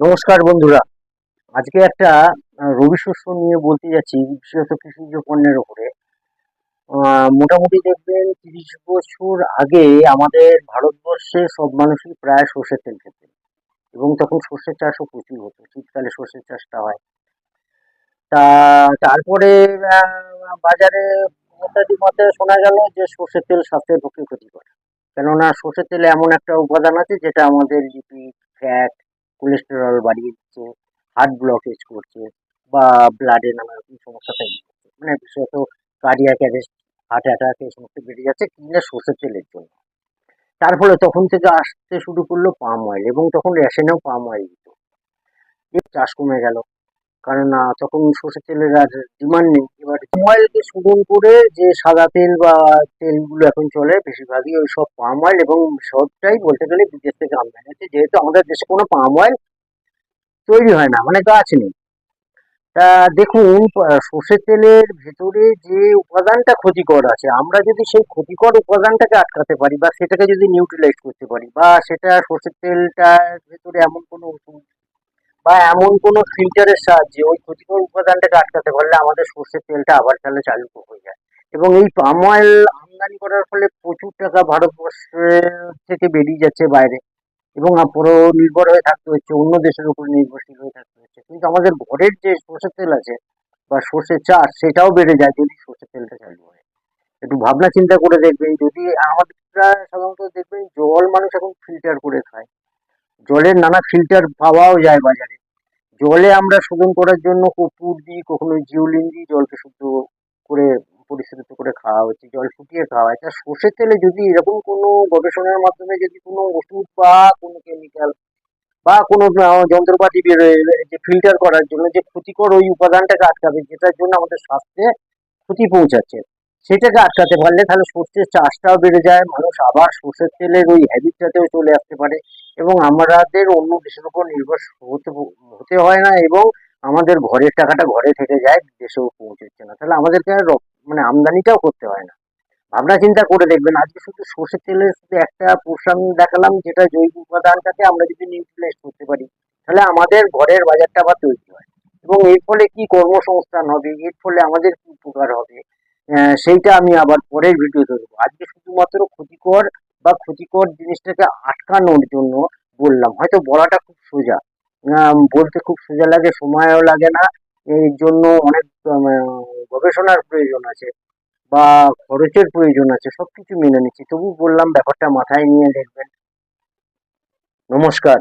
নমস্কার বন্ধুরা। আজকে একটা রবি শস্য নিয়ে বলতে যাচ্ছি, বিশেষত কৃষিজ পণ্যের উপরে। মোটামুটি দেখবেন তিরিশ বছর আগে আমাদের ভারতবর্ষে সব মানুষই প্রায় সর্ষের তেল খেতেন। এবং তখন সর্ষের চাষও প্রচুর হতো, শীতকালে সর্ষের চাষটা হয়। তা, তারপরে বাজারে মতাদি মতে শোনা গেল যে সর্ষের তেল স্বাস্থ্যের পক্ষে ক্ষতিকর। কেননা সর্ষের তেলে এমন একটা উপাদান আছে যেটা আমাদের লিপিড, ফ্যাট কোলেস্টেরল বাড়িয়ে দিচ্ছে হার্ট ব্লকেজ করছে, বা ব্লাডে নানা রকম সমস্যা তৈরি করছে মানে বিশেষত কার্ডিয়াক অ্যারেস্ট হার্ট অ্যাটাক এই সমস্ত বেড়ে যাচ্ছে কিনা সর্ষের তেলের জন্য। তার ফলে তখন থেকে আসতে শুরু করল পাম অয়েল এবং তখন রেশনেও পাম অয়েল দিত। চাষ কমে গেল। কারণ তখন সর্ষের তেলের আর ডিমান্ড নেই। এবার অয়েলকে শোধন করে যে সাদা তেল বা তেলগুলো এখন চলে, বেশিরভাগই ওই সব পাম অয়েল এবং সবটাই বলতে গেলে বিদেশ থেকে আমদানি হচ্ছে। যেহেতু আমাদের দেশে কোনো পাম অয়েল তৈরি হয় না মানে গাছ নেই। তা দেখুন সর্ষের তেলের ভেতরে যে উপাদানটা ক্ষতিকর আছে, আমরা যদি সেই ক্ষতিকর উপাদানটাকে আটকাতে পারি বা সেটাকে যদি নিউট্রিলাইজ করতে পারি বা সেটা সর্ষের তেলটার ভেতরে এমন কোনো ওষুধ বা এমন কোনো ফিল্টারের সাহায্যে ওই ক্ষতিকর উপাদানটাকে আটকাতে পারলে আমাদের সর্ষের তেলটা আবার তাহলে চালু হয়ে যায়। এবং এই পাম অয়েল আমদানি করার ফলে প্রচুর টাকা ভারতবর্ষের থেকে বেরিয়ে যাচ্ছে বাইরে। এবং পুরো নির্ভর হয়ে থাকতে হচ্ছে, অন্য দেশের উপর নির্ভরশীল হয়ে থাকতে হচ্ছে। কিন্তু আমাদের ঘরের যে সর্ষের তেল আছে বা সর্ষের চাষ, সেটাও বেড়ে যায় যদি সর্ষের তেলটা চালু হয়। একটু ভাবনা চিন্তা করে দেখবেন, যদি আমাদের সাধারণত দেখবেন জল মানুষ এখন ফিল্টার করে খায়। জলের নানা ফিল্টার পাওয়াও যায় বাজারে। জলে আমরা শোধন করার জন্য কর্পূর দিই কখনো জিওলিন দিই, জলকে শুদ্ধ করে পরিশোধিত করে খাওয়া হচ্ছে, জল ফুটিয়ে খাওয়া হয় সর্ষের তেলে যদি এরকম কোনো গবেষণার মাধ্যমে যদি কোনো ওষুধ বা কোনো কেমিক্যাল বা কোনো যন্ত্রপাতি বেরোয় যে ফিল্টার করার জন্য, যে ক্ষতিকর ওই উপাদানটাকে আটকাবে, যেটার জন্য আমাদের স্বাস্থ্যে ক্ষতি পৌঁছাচ্ছে, সেটাকে আটকাতে পারলে তাহলে সর্ষের চাষটাও বেড়ে যায়, মানুষ আবার সর্ষের তেলের ওই হ্যাবিটটাতেও চলে আসতে পারে। এবং আমাদের অন্য দেশের উপর নির্ভর হতে হতে হয় না এবং আমাদের ঘরের টাকাটা ঘরে থেকে যায়, দেশেও পৌঁছচ্ছে না। তাহলে আমাদেরকে মানে আমদানিটাও করতে হয় না। ভাবনা চিন্তা করে দেখবেন, আজকে শুধু সর্ষের তেলের শুধু একটা পোর্শন দেখালাম, যেটা জৈব উপাদানটাকে আমরা যদি নিউট্রিলাইজ করতে পারি, তাহলে আমাদের ঘরের বাজারটা আবার তৈরি হয়। এবং এর ফলে কি কর্মসংস্থান হবে, এর ফলে আমাদের কি উপকার হবে সেইটা আমি আবার পরের ভিডিও দেবো আজকে শুধুমাত্র ক্ষতিকর বা ক্ষতিকর জিনিসটাকে আটকানোর জন্য বললাম। হয়তো বলাটা খুব সোজা। বলতে খুব সোজা লাগে, সময়ও লাগে না। এর জন্য অনেক গবেষণার প্রয়োজন আছে বা খরচের প্রয়োজন আছে, সবকিছু মেনে নিচ্ছি। তবু বললাম, ব্যাপারটা মাথায় নিয়ে দেখবেন। নমস্কার।